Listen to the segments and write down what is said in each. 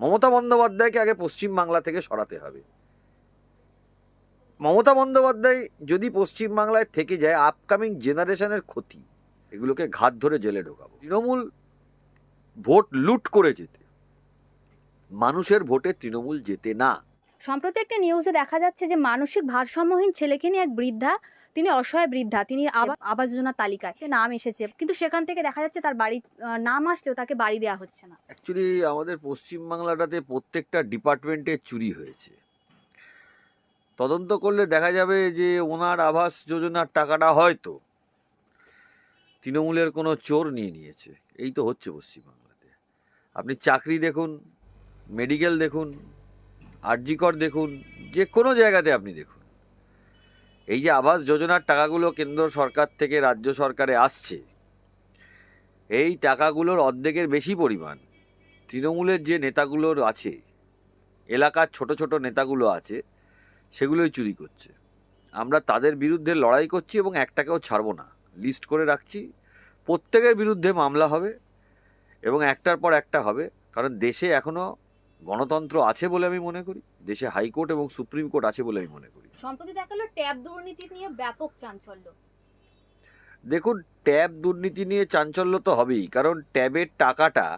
মমতা বন্দ্যোপাধ্যায়কে আগে পশ্চিম বাংলা থেকে সরাতে হবে। মমতা বন্দ্যোপাধ্যায় যদি পশ্চিম বাংলায় থেকে যায় আপকামিং জেনারেশনের ক্ষতি, এগুলোকে ঘাত ধরে জেলে ঢোকাবো। তৃণমূল ভোট লুট করে যেতে, মানুষের ভোটে তৃণমূল যেতে না। সম্প্রতি একটা নিউজে দেখা যাচ্ছে যে মানসিক ভারসাম্যহীন ছেলেকে নিয়ে এক বৃদ্ধা তিনি অসহায় বৃদ্ধা তিনি আবা- আবাস যোজনার তালিকায়। নাম এসেছে। কিন্তু সেখান থেকে দেখা যাচ্ছে তার বাড়ি নাম আসলেও তাকে বাড়ি দেওয়া হচ্ছে না। অ্যাকচুয়ালি আমাদের পশ্চিম বাংলাটাতে প্রত্যেকটা ডিপার্টমেন্টে চুরি হয়েছে। তদন্ত করলে দেখা যাবে যে ওনার আবাস যোজনার টাকাটা হয়তো তৃণমূলের কোনো চোর নিয়ে নিয়েছে। এই তো হচ্ছে পশ্চিমবাংলাতে। আপনি চাকরি দেখুন মেডিকেল দেখুন আরজিকর দেখুন, যে কোনো জায়গাতে আপনি দেখুন। এই যে আবাস যোজনার টাকাগুলো কেন্দ্র সরকার থেকে রাজ্য সরকারে আসছে, এই টাকাগুলোর অর্ধেকের বেশি পরিমাণ তৃণমূলের যে নেতাগুলোর আছে, এলাকার ছোট ছোট নেতাগুলো আছে, সেগুলোই চুরি করছে। আমরা তাদের বিরুদ্ধে লড়াই করছি এবং একটাকেও ছাড়বো না। লিস্ট করে রাখছি, প্রত্যেকের বিরুদ্ধে মামলা হবে এবং একটার পর একটা হবে, কারণ দেশে এখনও গণতন্ত্র আছে বলে আমি মনে করি দেশে হাইকোর্ট এবং সুপ্রিম কোর্ট আছে বলে আমি মনে করি। সম্প্রতি দেখা গেল ট্যাব দুর্নীতি নিয়ে ব্যাপক চাঞ্চল্য। দেখুন ট্যাব দুর্নীতি নিয়ে চাঞ্চল্য তো হবেই কারণ ট্যাবের টাকাটা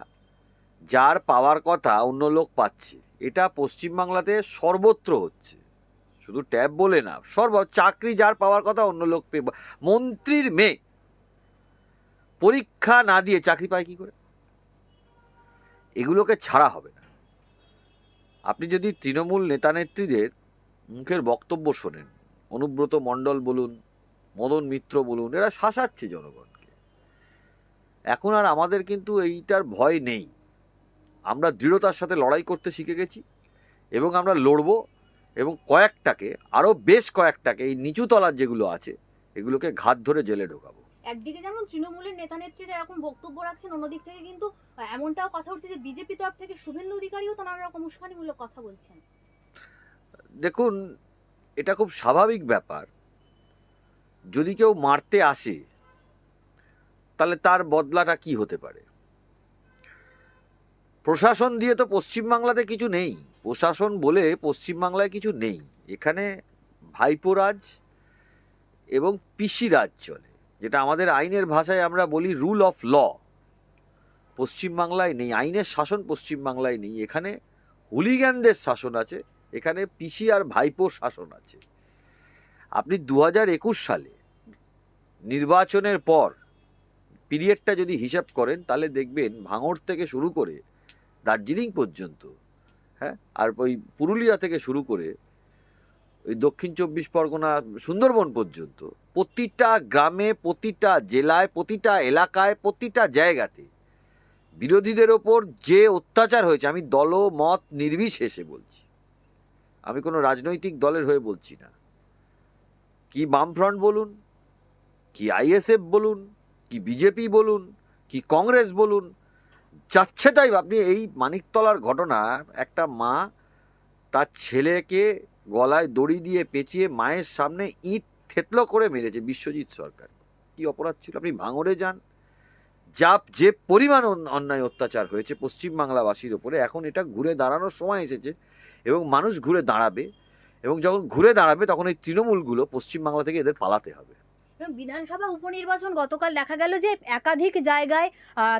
যার পাওয়ার কথা অন্য লোক পাচ্ছে এটা পশ্চিমবাংলাতে সর্বত্র হচ্ছে। শুধু ট্যাব বলে না সর্ব চাকরি যার পাওয়ার কথা অন্য লোক পেয়ে মন্ত্রীর মেয়ে পরীক্ষা না দিয়ে চাকরি পায় কি করে? এগুলোকে ছাড়া হবে না। আপনি যদি তৃণমূল নেতানেত্রীদের মুখের বক্তব্য শোনেন, অনুব্রত মণ্ডল বলুন, মদন মিত্র বলুন, এরা শাসাচ্ছে জনগণকে। এখন আর আমাদের কিন্তু এইটার ভয় নেই। আমরা দৃঢ়তার সাথে লড়াই করতে শিখে গেছি এবং আমরা লড়বো এবং কয়েকটাকে, আরও বেশ কয়েকটাকে, এই নিচু তলার যেগুলো আছে, এগুলোকে ঘাত ধরে জেলে ঢোকাবো। একদিকে যেমন তৃণমূলের নেতা নেত্রীরা এরকম বক্তব্য রাখছেন, অন্যদিক থেকে কিন্তু এমনটাও কথা উঠছে যে বিজেপি তরফ থেকে শুভেন্দু অধিকারীও তো নানা রকম উস্কানিমূলক কথা বলছেন। দেখুন, এটা খুব স্বাভাবিক ব্যাপার। যদি কেউ মারতে আসে, তাহলে তার বদলাটা কি হতে পারে? প্রশাসন দিয়ে তো পশ্চিমবাংলাতে কিছু নেই। প্রশাসন বলে পশ্চিমবাংলায় কিছু নেই। এখানে ভাইপোরাজ এবং পিসি রাজ চলে। যেটা আমাদের আইনের ভাষায় আমরা বলি রুল অফ ল পশ্চিমবাংলায় নেই, আইনের শাসন পশ্চিমবাংলায় নেই, এখানে হুলিগ্যানদের শাসন আছে, এখানে পিসি আর ভাইপোর শাসন আছে। আপনি দু হাজার একুশ সালে নির্বাচনের পর পিরিয়ডটা যদি হিসাব করেন, তাহলে দেখবেন ভাঙড় থেকে শুরু করে দার্জিলিং পর্যন্ত হ্যাঁ আর ওই পুরুলিয়া থেকে শুরু করে ওই দক্ষিণ চব্বিশ পরগনা সুন্দরবন পর্যন্ত। প্রতিটা গ্রামে, প্রতিটা জেলায়, প্রতিটা এলাকায়, প্রতিটা জায়গাতে বিরোধীদের ওপর যে অত্যাচার হয়েছে, আমি দল মত নির্বিশেষে বলছি। আমি কোনো রাজনৈতিক দলের হয়ে বলছি না। কি বামফ্রন্ট বলুন, কি আইএসএফ বলুন, কি বিজেপি বলুন, কি কংগ্রেস বলুন, যাচ্ছে তাই আপনি এই মানিকতলার ঘটনা, একটা মা তার ছেলেকে গলায় দড়ি দিয়ে পেঁচিয়ে মায়ের সামনে ইট থেতলো করে মেরেছে বিশ্বজিৎ সরকার। কি অপরাধ ছিল? আপনি ভাঙড়ে যান। যা যে পরিমাণ অন্যায় অত্যাচার হয়েছে পশ্চিমবাংলাবাসীর ওপরে। এখন এটা ঘুরে দাঁড়ানোর সময় এসেছে এবং মানুষ ঘুরে দাঁড়াবে এবং যখন ঘুরে দাঁড়াবে তখন এই তৃণমূলগুলো পশ্চিমবাংলা থেকে এদের পালাতে হবে। বিধানসভা উপনির্বাচন গতকাল দেখা গেল যে একাধিক জায়গায়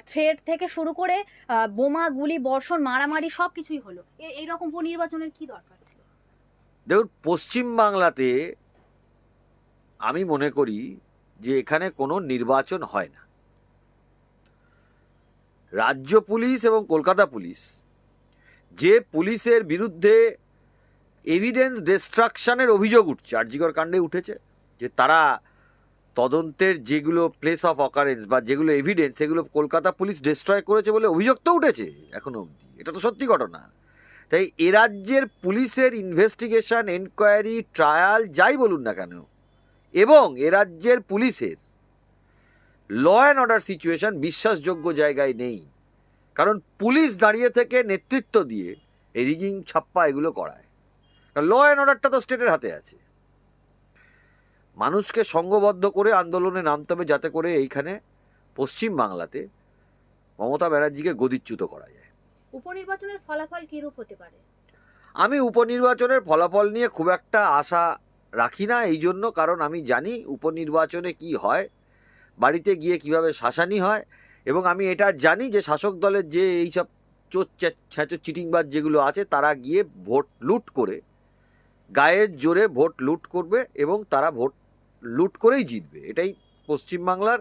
থ্রেড থেকে শুরু করে বোমা, গুলি, বর্ষণ, মারামারি সব কিছুই হলো এইরকম উপনির্বাচনের কি দরকার? দেখুন পশ্চিমবাংলাতে আমি মনে করি যে এখানে কোনো নির্বাচন হয় না। রাজ্য পুলিশ এবং কলকাতা পুলিশ যে পুলিশের বিরুদ্ধে এভিডেন্স ডিস্ট্রাকশনের অভিযোগ উঠছে, আরজিকর কাণ্ডে উঠেছে, যে তারা তদন্তের যেগুলো প্লেস অফ অকারেন্স বা যেগুলো এভিডেন্স সেগুলো কলকাতা পুলিশ ডিস্ট্রয় করেছে বলে অভিযোগ তো উঠেছে এখনও অবধি। এটা তো সত্যি ঘটনা। তাই এ রাজ্যের পুলিশের ইনভেস্টিগেশন এনকোয়ারি ট্রায়াল যাই বলুন না কেন, এবং এ রাজ্যের পুলিশের ল অ্যান্ড অর্ডার সিচুয়েশন বিশ্বাসযোগ্য জায়গায় নেই। কারণ পুলিশ দাঁড়িয়ে থেকে নেতৃত্ব দিয়ে এই রিগিং ছাপ্পা এগুলো করায়। কারণ ল অ্যান্ড অর্ডারটা তো স্টেটের হাতে আছে। মানুষকে সংঘবদ্ধ করে আন্দোলনে নামতে হবে যাতে করে এইখানে পশ্চিম বাংলাতে মমতা ব্যানার্জিকে গদিচ্যুত করা যায়। উপনির্বাচনের ফলাফল কিরূপ হতে পারে? আমি উপনির্বাচনের ফলাফল নিয়ে খুব একটা আশা রাখি না, এই জন্য কারণ আমি জানি উপনির্বাচনে কি হয়, বাড়িতে গিয়ে কীভাবে শাসানি হয়, এবং আমি এটা জানি যে শাসক দলের যে এইসব চোর ছ্যাঁচো চিটিংবাজ যেগুলো আছে, তারা গিয়ে ভোট লুট করে, গায়ের জোরে ভোট লুট করবে এবং তারা ভোট লুট করেই জিতবে। এটাই পশ্চিমবাংলার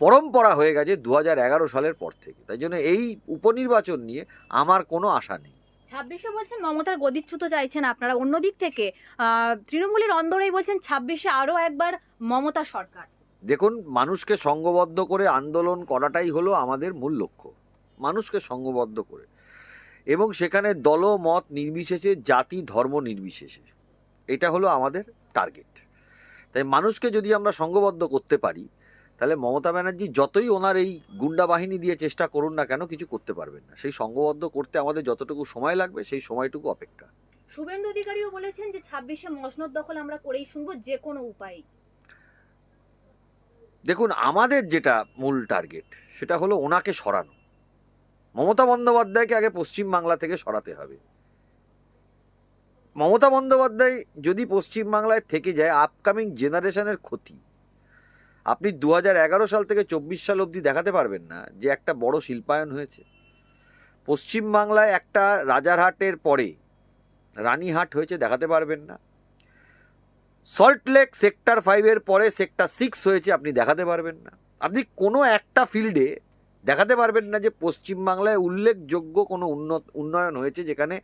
পরম্পরা হয়ে গেছে দু হাজার এগারো সালের পর থেকে। তাই জন্য এই উপনির্বাচন নিয়ে আমার কোনো আশা নেই। ছাব্বিশে বলছেন মমতার গদিচ্যুত চাইছেন আপনারা। অন্যদিক থেকে তৃণমূলের অন্দরেই বলছেন ছাব্বিশে আরও একবার মমতা সরকার। দেখুন মানুষকে সঙ্গবদ্ধ করে আন্দোলন করাটাই হলো আমাদের মূল লক্ষ্য। মানুষকে সঙ্গবদ্ধ করে। এবং সেখানে দল মত নির্বিশেষে জাতি ধর্ম নির্বিশেষে। এটা হলো আমাদের টার্গেট। তাই মানুষকে যদি আমরা সঙ্গবদ্ধ করতে পারি তাহলে মমতা ব্যানার্জি যতই ওনার এই গুন্ডা বাহিনী দিয়ে চেষ্টা করুন না কেন কিছু করতে পারবেন না। সেই সঙ্গবদ্ধ করতে আমাদের যতটুকু সময় লাগবে সেই সময়টুকু অপেক্ষা। শুভেন্দু অধিকারীও বলেছেন যে ছাব্বিশে মসনদ দখল আমরা করেই শুনব যে কোনো উপায়ে দেখুন আমাদের যেটা মূল টার্গেট সেটা হলো ওনাকে সরানো। মমতা বন্দ্যোপাধ্যায়কে আগে পশ্চিম বাংলা থেকে সরাতে হবে। মমতা বন্দ্যোপাধ্যায় যদি পশ্চিম বাংলায় থেকে যায় আপকামিং জেনারেশনের ক্ষতি। আপনি দু হাজার এগারো সাল থেকে চব্বিশ সাল অবধি দেখাতে পারবেন না যে একটা বড় শিল্পায়ন হয়েছে। পশ্চিম বাংলায় একটা রাজারহাটের পরে রানীহাট হয়েছে, দেখাতে পারবেন না। সল্টলেক সেক্টর ফাইভের পরে সেক্টর সিক্স হয়েছে, আপনি দেখাতে পারবেন না। আপনি কোনো একটা ফিল্ডে দেখাতে পারবেন না যে পশ্চিমবাংলায় উল্লেখযোগ্য কোনো উন্নত, উন্নয়ন হয়েছে যেখানে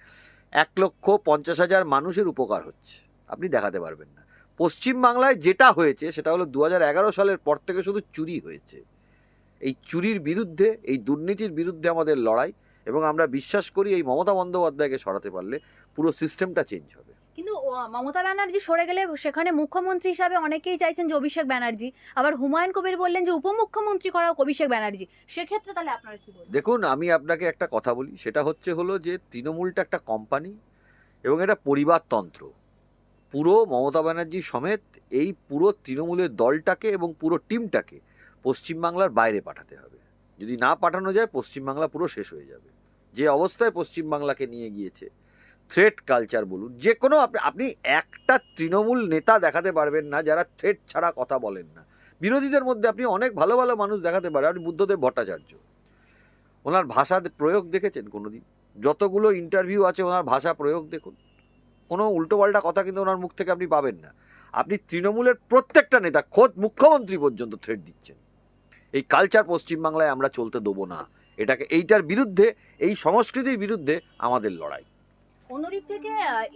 এক লক্ষ পঞ্চাশ হাজার মানুষের উপকার হচ্ছে। আপনি দেখাতে পারবেন না। পশ্চিমবাংলায় যেটা হয়েছে সেটা হলো দু হাজার এগারো সালের পর থেকে শুধু চুরি হয়েছে। এই চুরির বিরুদ্ধে এই দুর্নীতির বিরুদ্ধে আমাদের লড়াই এবং আমরা বিশ্বাস করি এই মমতা বন্দ্যোপাধ্যায়কে সরাতে পারলে পুরো সিস্টেমটা চেঞ্জ হবে। কিন্তু মমতা ব্যানার্জি সরে গেলে সেখানে মুখ্যমন্ত্রী হিসাবে অনেকেই চাইছেন যে অভিষেক ব্যানার্জি। আবার হুমায়ুন কবির বললেন যে উপমুখ্যমন্ত্রী করা হোক অভিষেক ব্যানার্জি। সেক্ষেত্রে তাহলে আপনারা কি দেখুন আমি আপনাকে একটা কথা বলি। সেটা হচ্ছে হলো যে তৃণমূলটা একটা কোম্পানি এবং এটা পরিবারতন্ত্র। পুরো মমতা ব্যানার্জি সমেত এই পুরো তৃণমূলের দলটাকে এবং পুরো টিমটাকে পশ্চিমবাংলার বাইরে পাঠাতে হবে। যদি না পাঠানো যায়, পশ্চিমবাংলা পুরো শেষ হয়ে যাবে। যে অবস্থায় পশ্চিমবাংলাকে নিয়ে গিয়েছে থ্রেট কালচার বলুন, যে কোনো আপনি আপনি একটা তৃণমূল নেতা দেখাতে পারবেন না, যারা থ্রেট ছাড়া কথা বলেন না। বিরোধীদের মধ্যে আপনি অনেক ভালো ভালো মানুষ দেখাতে পারেন আপনি বুদ্ধদেব ভট্টাচার্য। ওনার ভাষা প্রয়োগ দেখেছেন কোনোদিন? যতগুলো ইন্টারভিউ আছে, ওনার ভাষা প্রয়োগ দেখুন। কোনো উল্টোপাল্টা কথা কিন্তু ওনার মুখ থেকে আপনি পাবেন না। আপনি তৃণমূলের প্রত্যেকটা নেতা খোদ মুখ্যমন্ত্রী পর্যন্ত থ্রেট দিচ্ছেন। এই কালচার পশ্চিমবাংলায় আমরা চলতে দেবো না। এটাকে এইটার বিরুদ্ধে এই সংস্কৃতির বিরুদ্ধে আমাদের লড়াই। অন্যদিক থেকে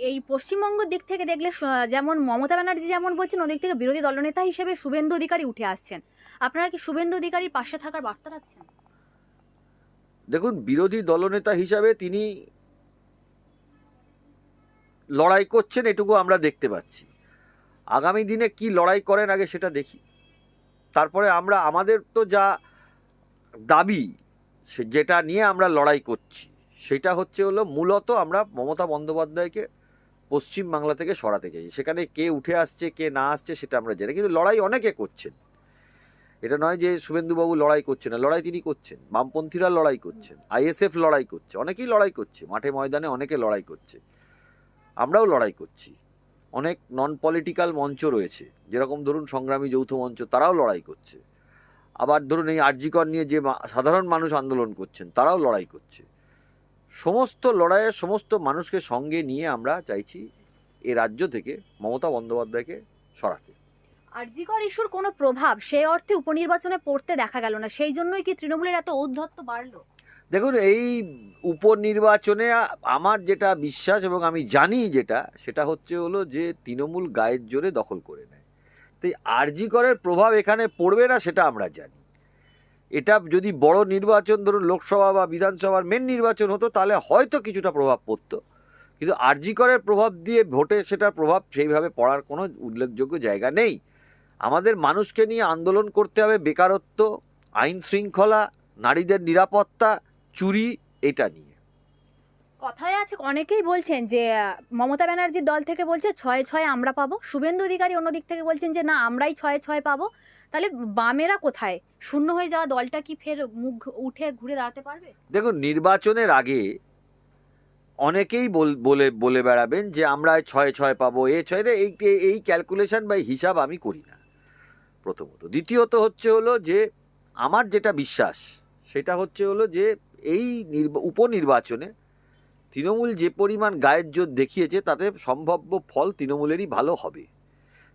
এই পশ্চিমবঙ্গের দিক থেকে দেখলে যেমন মমতা ব্যানার্জি যেমন বলছেন ওদিক থেকে বিরোধী দলনেতা হিসেবে শুভেন্দু অধিকারী উঠে আসছেন। আপনারা কি শুভেন্দু অধিকারীর পাশে থাকার বার্তা রাখছেন? দেখুন বিরোধী দলনেতা হিসাবে তিনি লড়াই করছেন এটুকু আমরা দেখতে পাচ্ছি। আগামী দিনে কি লড়াই করেন আগে সেটা দেখি। তারপরে আমরা, আমাদের তো যা দাবি, সে যেটা নিয়ে আমরা লড়াই করছি, সেটা হচ্ছে হলো মূলত আমরা মমতা বন্দ্যোপাধ্যায়কে পশ্চিম বাংলা থেকে সরাতে চাই। সেখানে কে উঠে আসছে, কে না আসছে সেটা আমরা জানি কিন্তু লড়াই অনেকে করছেন। এটা নয় যে শুভেন্দুবাবু লড়াই করছে না, লড়াই তিনি করছেন। বামপন্থীরা লড়াই করছেন, আইএসএফ লড়াই করছে, অনেকেই লড়াই করছে। মাঠে ময়দানে অনেকে লড়াই করছে। আমরাও লড়াই করছি। অনেক নন পলিটিক্যাল মঞ্চ রয়েছে। যেরকম ধরুন সংগ্রামী যৌথ মঞ্চ, তারাও লড়াই করছে। আবার ধরুন এই আরজিকর নিয়ে যে সাধারণ মানুষ আন্দোলন করছেন, তারাও লড়াই করছে। সমস্ত লড়াইয়ের সমস্ত মানুষকে সঙ্গে নিয়ে আমরা চাইছি এ রাজ্য থেকে মমতা বন্দ্যোপাধ্যায়কে সরাতে। আরজিকর ইস্যুর কোনো প্রভাব সেই অর্থে উপনির্বাচনে পড়তে দেখা গেল না। সেই জন্যই কি তৃণমূলের এত ঔদ্ধত্য বাড়লো? দেখুন, এই উপনির্বাচনে আমার যেটা বিশ্বাস এবং আমি জানি যেটা, সেটা হচ্ছে হলো যে তৃণমূল গায়ের জোরে দখল করে নেয়। তাই আরজি করের প্রভাব এখানে পড়বে না, সেটা আমরা জানি। এটা যদি বড় নির্বাচন, ধরুন লোকসভা বা বিধানসভার মেন নির্বাচন হতো, তাহলে হয়তো কিছুটা প্রভাব পড়তো। কিন্তু আরজি করের প্রভাব দিয়ে ভোটে সেটার প্রভাব সেইভাবে পড়ার কোনো উল্লেখযোগ্য জায়গা নেই। আমাদের মানুষকে নিয়ে আন্দোলন করতে হবে বেকারত্ব, আইন শৃঙ্খলা, নারীদের নিরাপত্তা চুরি এটা নিয়ে। কথায় আছে অনেকেই বলছেন যে মমতা ব্যানার্জির দল থেকে বলছে ছয় ছয় আমরা পাবো। শুভেন্দু অধিকারী অন্যদিক থেকে বলছেন যে না আমরাই ছয় ছয় পাবো। তাহলে বামেরা কোথায়? শূন্য হয়ে যাওয়া দলটা কি ফের মুখ উঠে ঘুরে দাঁড়াতে পারবে? দেখুন নির্বাচনের আগে অনেকেই বল- বলে বেড়াবেন যে আমরা ছয় ছয় পাবো। এ ছয় এই এই ক্যালকুলেশন বা হিসাব আমি করি না প্রথমত। দ্বিতীয়ত হচ্ছে হলো যে আমার যেটা বিশ্বাস সেটা হচ্ছে হলো যে এই নির্বা- উপনির্বাচনে তৃণমূল যে পরিমাণ গায়ের জোর দেখিয়েছে, তাতে সম্ভাব্য ফল তৃণমূলেরই ভালো হবে।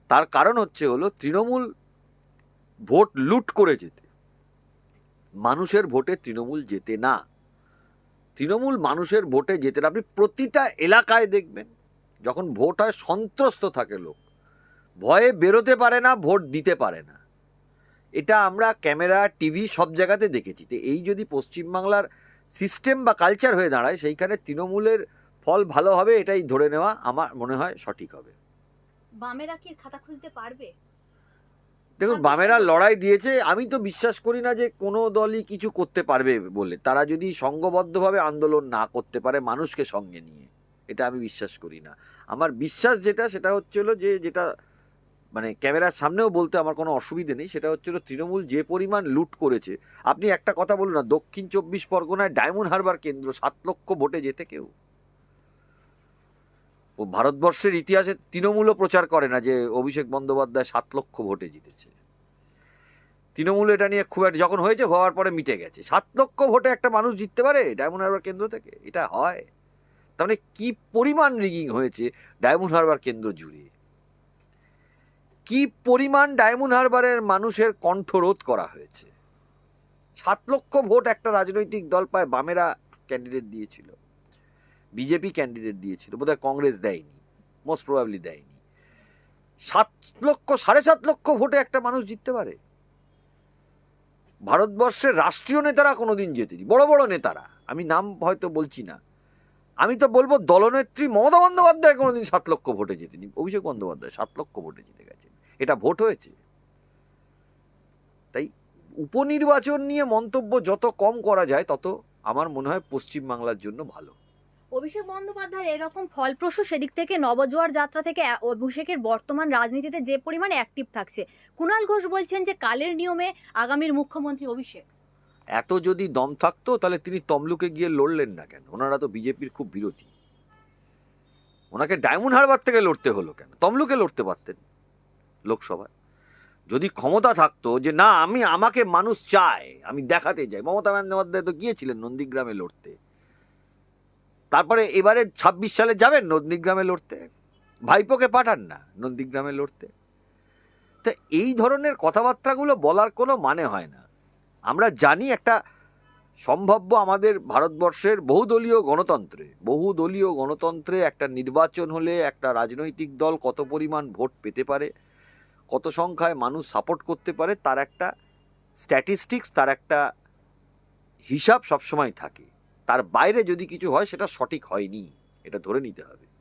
তার কারণ হচ্ছে হলো, তৃণমূল ভোট লুট করে যেতে। মানুষের ভোটে তৃণমূল যেতে না। তৃণমূল মানুষের ভোটে যেতে না। আপনি প্রতিটা এলাকায় দেখবেন, যখন ভোট হয় সন্ত্রস্ত থাকে লোক, ভয়ে বেরোতে পারে না, ভোট দিতে পারে না। এটা আমরা ক্যামেরা টিভি সব জায়গাতে দেখেছি। তো এই যদি পশ্চিমবাংলার সিস্টেম বা কালচার হয়ে দাঁড়ায় সেইখানে তৃণমূলের ফল ভালো হবে এটাই ধরে নেওয়া আমার মনে হয় সঠিক হবে। বামেরা কি খাতা খুলতে পারবে? দেখুন বামেরা লড়াই দিয়েছে আমি তো বিশ্বাস করি না যে কোনো দলই কিছু করতে পারবে বলে। তারা যদি সংঘবদ্ধভাবে আন্দোলন না করতে পারে মানুষকে সঙ্গে নিয়ে এটা আমি বিশ্বাস করি না। আমার বিশ্বাস যেটা সেটা হচ্ছে হলো যে যেটা মানে ক্যামেরার সামনেও বলতে আমার কোনো অসুবিধে নেই, সেটা হচ্ছে তৃণমূল যে পরিমাণ লুট করেছে, আপনি একটা কথা বলুন না, দক্ষিণ চব্বিশ পরগনায় ডায়মন্ড হারবার কেন্দ্র, সাত লক্ষ ভোটে যেতে কেউ? ও ভারতবর্ষের ইতিহাসে তৃণমূলও প্রচার করে না যে অভিষেক বন্দ্যোপাধ্যায় সাত লক্ষ ভোটে জিতেছে। তৃণমূল এটা নিয়ে খুব একটা, যখন হয়েছে হওয়ার পরে মিটে গেছে। সাত লক্ষ ভোটে একটা মানুষ জিততে পারে ডায়মন্ড হারবার কেন্দ্র থেকে? এটা হয়। তার মানে কী পরিমাণ রিগিং হয়েছে ডায়মন্ড হারবার কেন্দ্র জুড়ে? কি পরিমাণ ডায়মন্ড হারবারের মানুষের কণ্ঠরোধ করা হয়েছে? সাত লক্ষ ভোট একটা রাজনৈতিক দল পায় বামেরা ক্যান্ডিডেট দিয়েছিল। বিজেপি ক্যান্ডিডেট দিয়েছিল। বোধহয় কংগ্রেস দেয়নি। মোস্ট প্রবাবলি দেয়নি। সাত লক্ষ, সাড়ে সাত লক্ষ ভোটে একটা মানুষ জিততে পারে? ভারতবর্ষের রাষ্ট্রীয় নেতারা কোনোদিন জেতেনি। বড় বড় নেতারা। আমি নাম হয়তো বলছি না। আমি তো বলব দলনেত্রী মমতা বন্দ্যোপাধ্যায় কোনোদিন সাত লক্ষ ভোটে জিতেনি। অভিষেক বন্দ্যোপাধ্যায় সাত লক্ষ ভোটে জিতে গেছেন এটা ভোট হয়েছে। তাই উপনির্বাচন নিয়ে মন্তব্য যত কম করা যায়, তত আমার মনে হয় পশ্চিমবাংলার জন্য ভালো। অভিষেক বন্দ্যোপাধ্যায়ের এরকম ফলপ্রসূ সেদিক থেকে নবজোয়ার যাত্রা থেকে অভিষেকের বর্তমান রাজনীতিতে যে পরিমাণে অ্যাক্টিভ থাকছে। কুণাল ঘোষ বলছেন যে কালের নিয়মে আগামীর মুখ্যমন্ত্রী অভিষেক। এত যদি দম থাকতো, তাহলে তিনি তমলুকে গিয়ে লড়লেন না কেন? ওনারা তো বিজেপির খুব বিরোধী। ওনাকে ডায়মন্ড হারবার থেকে লড়তে হলো কেন? তমলুকে লড়তে পারতেন লোকসভায়। যদি ক্ষমতা থাকতো যে, না, আমি, আমাকে মানুষ চায়, আমি দেখাতে যাই মমতা বন্দ্যোপাধ্যায় তো গিয়েছিলেন নন্দীগ্রামে লড়তে। তারপরে এবারে ছাব্বিশ সালে যাবেন নন্দীগ্রামে লড়তে। ভাইপোকে পাঠান না নন্দীগ্রামে লড়তে। তা এই ধরনের কথাবার্তাগুলো বলার কোনো মানে হয় না। আমরা জানি একটা সম্ভাব্য আমাদের ভারতবর্ষের বহুদলীয় গণতন্ত্রে বহুদলীয় গণতন্ত্রে একটা নির্বাচন হলে একটা রাজনৈতিক দল কত পরিমাণ ভোট পেতে পারে, কত সংখ্যায় মানুষ সাপোর্ট করতে পারে, তার একটা স্ট্যাটিস্টিক্স তার একটা হিসাব সবসময় থাকে। তার বাইরে যদি কিছু হয়, সেটা সঠিক হয়নি। এটা ধরে নিতে হবে।